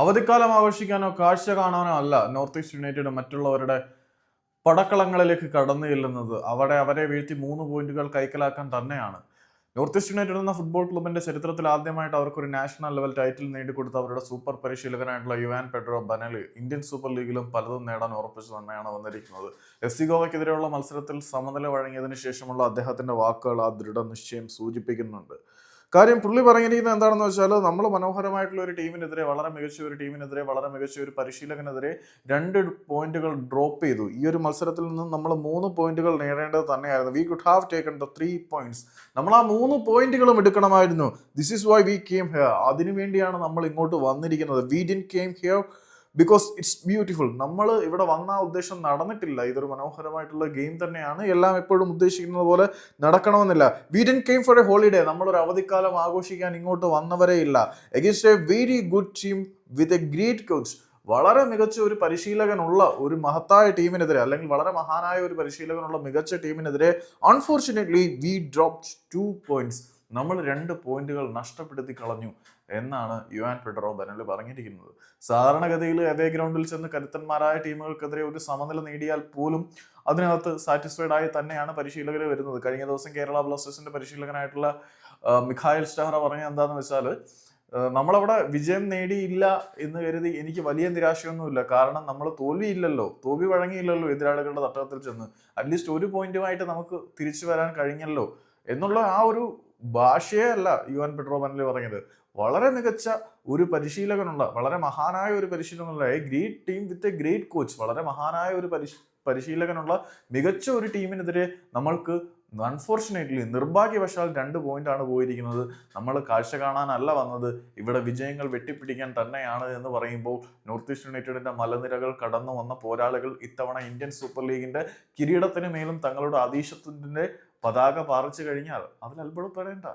അവധിക്കാലം ആഘോഷിക്കാനോ കാഴ്ച കാണാനോ അല്ല നോർത്ത് ഈസ്റ്റ് യുണൈറ്റഡ് മറ്റുള്ളവരുടെ പടക്കളങ്ങളിലേക്ക് കടന്നു ചെല്ലുന്നത്. അവിടെ അവരെ വീഴ്ത്തി മൂന്ന് പോയിന്റുകൾ കൈക്കലാക്കാൻ തന്നെയാണ്. നോർത്ത് ഈസ്റ്റ് യുണൈറ്റഡ് എന്ന ഫുട്ബോൾ ക്ലബിന്റെ ചരിത്രത്തിൽ ആദ്യമായിട്ട് അവർക്ക് ഒരു നാഷണൽ ലെവൽ ടൈറ്റിൽ നേടിക്കൊടുത്ത അവരുടെ super പരിശീലകനായിട്ടുള്ള Juan Pedro Benali Indian super ലീഗിലും പലതും നേടാൻ ഉറപ്പിച്ചു തന്നെയാണ് വന്നിരിക്കുന്നത്. എഫ് സി ഗോവയ്ക്കെതിരെയുള്ള മത്സരത്തിൽ സമനില വഴങ്ങിയതിനു ശേഷമുള്ള അദ്ദേഹത്തിന്റെ വാക്കുകൾ ആ ദൃഢനിശ്ചയം സൂചിപ്പിക്കുന്നുണ്ട്. കാര്യം പുള്ളി പറഞ്ഞിരിക്കുന്നത് എന്താണെന്ന് വെച്ചാൽ നമ്മൾ മനോഹരമായിട്ടുള്ള ഒരു ടീമിനെതിരെ വളരെ മികച്ച ഒരു ടീമിനെതിരെ വളരെ മികച്ച ഒരു പരിശീലകനെതിരെ രണ്ട് പോയിന്റുകൾ ഡ്രോപ്പ് ചെയ്തു. ഈ ഒരു മത്സരത്തിൽ നിന്ന് നമ്മൾ മൂന്ന് പോയിന്റുകൾ നേടേണ്ടത് തന്നെയായിരുന്നു. We could have taken the three points നമ്മൾ ആ മൂന്ന് പോയിന്റുകളും എടുക്കണമായിരുന്നു. This is why we came here അതിനു വേണ്ടിയാണ് നമ്മൾ ഇങ്ങോട്ട് വന്നിരിക്കുന്നത്. We didn't came here because it's beautiful നമ്മൾ ഇവിടെ വന്ന ഉദ്ദേശം നടന്നിട്ടില്ല. ഇതൊരു മനോഹരമായിട്ടുള്ള ഗെയിം തന്നെയാണ്. എല്ലാം എപ്പോഴും ഉദ്ദേശിക്കുന്നത് പോലെ നടക്കണമെന്നില്ല. We didn't came for a holiday നമ്മളൊരു അവധിക്കാലം ആഘോഷിക്കാൻ ഇങ്ങോട്ട് വന്നവരേ ഇല്ല. Against a very good team with a great coach വളരെ മികച്ച ഒരു പരിശീലകനുള്ള ഒരു മഹത്തായ ടീമിനെതിരെ അല്ലെങ്കിൽ വളരെ മഹാനായ ഒരു പരിശീലകനുള്ള മികച്ച ടീമിനെതിരെ unfortunately we drop two points നമ്മൾ രണ്ട് പോയിന്റുകൾ നഷ്ടപ്പെടുത്തി കളഞ്ഞു എന്നാണ് യുവാൻ പെഡറോ ബനൽ പറഞ്ഞിരിക്കുന്നത്. സാധാരണഗതിയിൽ അതേ ഗ്രൗണ്ടിൽ ചെന്ന് കരുത്തന്മാരായ ടീമുകൾക്കെതിരെ ഒരു സമനില നേടിയാൽ പോലും അതിനകത്ത് സാറ്റിസ്ഫൈഡ് ആയി തന്നെയാണ് പരിശീലകർ വരുന്നത്. കഴിഞ്ഞ ദിവസം കേരള ബ്ലാസ്റ്റേഴ്സിന്റെ പരിശീലകനായിട്ടുള്ള മിഖായൽ സ്റ്റാഹറ പറഞ്ഞ എന്താണെന്ന് വെച്ചാൽ നമ്മളവിടെ വിജയം നേടിയില്ല എന്ന് കരുതി എനിക്ക് വലിയ നിരാശയൊന്നുമില്ല. കാരണം നമ്മൾ തോൽവിയില്ലല്ലോ. തോൽവി വഴങ്ങിയില്ലല്ലോ എതിരാളികളുടെ തട്ടകത്തിൽ ചെന്ന്. അറ്റ്ലീസ്റ്റ് ഒരു പോയിന്റുമായിട്ട് നമുക്ക് തിരിച്ചു വരാൻ കഴിഞ്ഞല്ലോ. എന്നുള്ള ആ ഒരു ഭാഷയെ അല്ല യു എൻ പനൽ പറഞ്ഞത് വളരെ മികച്ച ഒരു പരിശീലകനുള്ള വളരെ മഹാനായ ഒരു പരിശീലകനുള്ള a great team with a great coach വളരെ മഹാനായ ഒരു പരിശ് പരിശീലകനുള്ള മികച്ച ഒരു ടീമിനെതിരെ നമ്മൾക്ക് അൺഫോർച്ചുനേറ്റ്ലി നിർഭാഗ്യവശാൽ രണ്ട് ആണ് പോയിരിക്കുന്നത്. നമ്മൾ കാഴ്ച കാണാനല്ല വന്നത്. ഇവിടെ വിജയങ്ങൾ വെട്ടിപ്പിടിക്കാൻ തന്നെയാണ് എന്ന് പറയുമ്പോൾ നോർത്ത് ഈസ്റ്റ് യുണൈറ്റഡിന്റെ മലനിരകൾ കടന്നു വന്ന പോരാളികൾ ഇത്തവണ ഇന്ത്യൻ സൂപ്പർ ലീഗിന്റെ കിരീടത്തിന് മേലും തങ്ങളുടെ അതീശത്വത്തിന്റെ പതാക പാറിച്ചു കഴിഞ്ഞാൽ അതിൽ അത്ഭുതപ്പെടേണ്ട